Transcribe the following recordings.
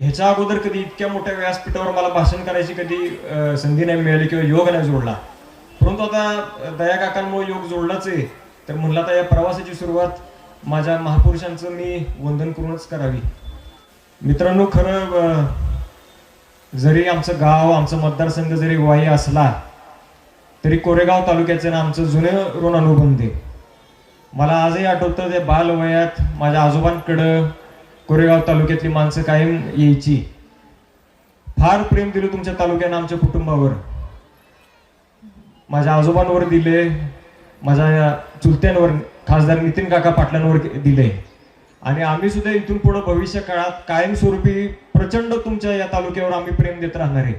ह्याच्या अगोदर कधी इतक्या मोठ्या व्यासपीठावर मला भाषण करायची कधी संधी नाही मिळाली किंवा योग नाही जोडला. परंतु आता दया काकांमुळे योग जोडलाच आहे. तर म्हणलं आता या प्रवासाची सुरुवात माझ्या महापुरुषांचं मी वंदन करूनच करावी. मित्रांनो खरं जरी आमचं गाव आमचं मतदारसंघ जरी वाई असला तरी कोरेगाव तालुक्याचं ना आमचं जुनं ऋण अनुबंध आहे. मला आजही आठवतं ते बालवयात माझ्या आजोबांकडं कोरेगाव तालुक्यातली माणसं कायम यायची. फार प्रेम दिलं तुमच्या तालुक्यानं आमच्या कुटुंबावर. माझ्या आजोबांवर दिले माझ्या चुलत्यांवर खासदार नितीन काका पाटलांवर दिले. आणि आम्ही सुद्धा इथून पुढे भविष्य काळात कायमस्वरूपी प्रचंड तुमच्या या तालुक्यावर आम्ही प्रेम देत राहणार आहे.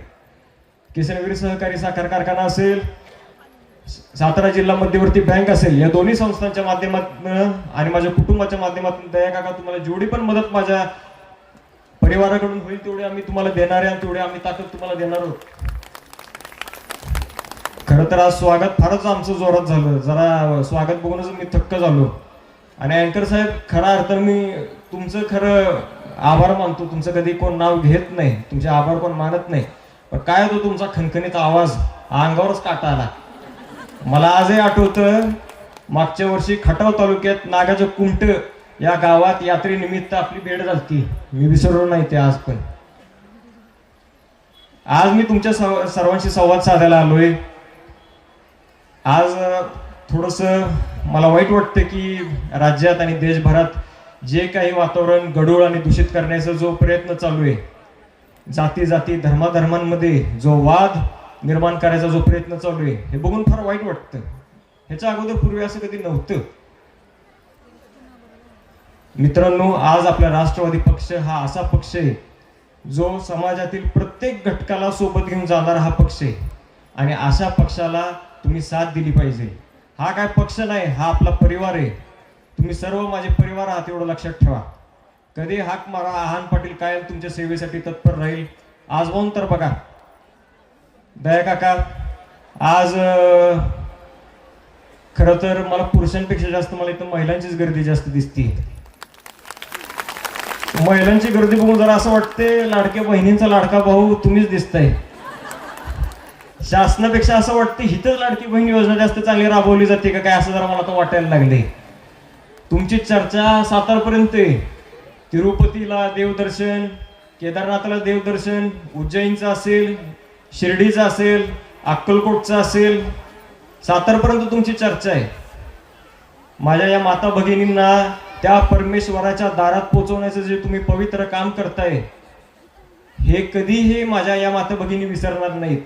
किसनवीर सहकारी साखर कारखाना असेल सातारा जिल्हा मध्यवर्ती बँक असेल या दोन्ही संस्थांच्या माध्यमातून आणि माझ्या कुटुंबाच्या माध्यमातून दया काका तुम्हाला जेवढी पण मदत माझ्या परिवाराकडून होईल तेवढी आम्ही तुम्हाला देणार आहे आणि तेवढी आम्ही ताकद तुम्हाला देणार आहोत. खरं तर आज स्वागत फारच आमचं जोरात झालं. जरा स्वागत बघूनच मी थक्क झालो. आणि अँकर साहेब खरा अर्थ मी तुमचं खरं आभार मानतो. तुमचं कधी कोण नाव घेत नाही. तुमचे आभार कोण मानत नाही. पण काय होतो तुमचा खणखणीत आवाज अंगावरच काटा आला. मला आजही आठवतं मागच्या वर्षी खटाव तालुक्यात नागाचं कुमट या गावात यात्रेनिमित्त आपली भेट झालती. मी विसरलो नाही ते आज पण. आज मी तुमच्या सर्वांशी संवाद साधायला आलोय. आज थोडस मला वाईट वाटतं की राज्यात आणि देशभरात जे काही वातावरण गडूळ आणि दूषित करण्याचा जो प्रयत्न चालू आहे जाती जाती धर्माधर्मांमध्ये जो वाद निर्माण करायचा जो प्रयत्न चालू आहे हे बघून फार वाईट वाटतं. ह्याच्या अगोदर पूर्वी असं कधी नव्हतं. मित्रांनो आज आपला राष्ट्रवादी पक्ष हा असा पक्ष आहे जो समाजातील प्रत्येक घटकाला सोबत घेऊन जाणारा हा पक्ष आहे. आणि अशा पक्षाला तुम्ही साथ दिली पाहिजे. हा काय पक्ष नाही हा आपला परिवार आहे. तुम्ही सर्व माझे परिवार आहात एवढं लक्षात ठेवा. कधी हाक मारा आहान पाटील कायम तुमच्या सेवेसाठी तत्पर राहील. आज तर बघा. दया काका आज खरं तर मला पुरुषांपेक्षा जास्त मला इथं महिलांचीच गर्दी जास्त दिसते महिलांची गर्दी बघून जरा असं वाटते लाडक्या बहिणींचा लाडका भाऊ तुम्हीच दिसताय. शासनापेक्षा असं वाटतं हिथंच लाडकी बहीण योजना जास्त चांगली राबवली जाते का काय असं जरा मला तर वाटायला लागले तुमची चर्चा सातारपर्यंत आहे. तिरुपतीला देवदर्शन केदारनाथला देवदर्शन उज्जैनचं असेल शिर्डीचं असेल अक्कलकोटचं असेल सातारपर्यंत तुमची चर्चा आहे. माझ्या या माता भगिनींना त्या परमेश्वराच्या दारात पोहोचवण्याचं जे तुम्ही पवित्र काम करताय हे कधीही माझ्या या माता भगिनी विसरणार नाहीत.